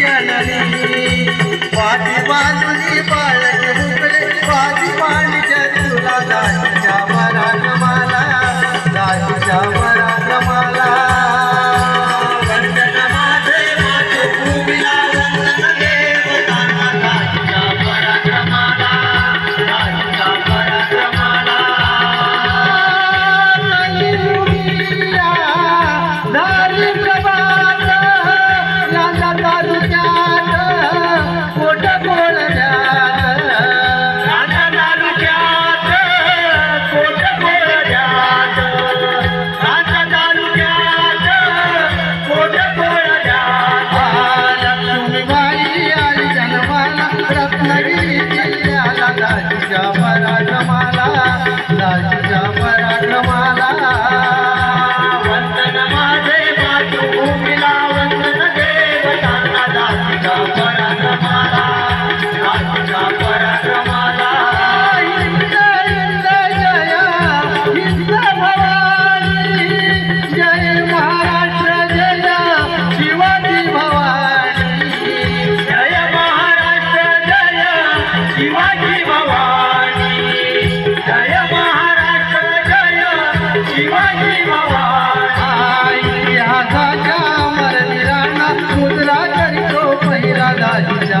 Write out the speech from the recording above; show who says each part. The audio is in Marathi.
Speaker 1: जननी पाठी बाजू मरणी राणा मुद्रा करी तो पहिला दाजीच्या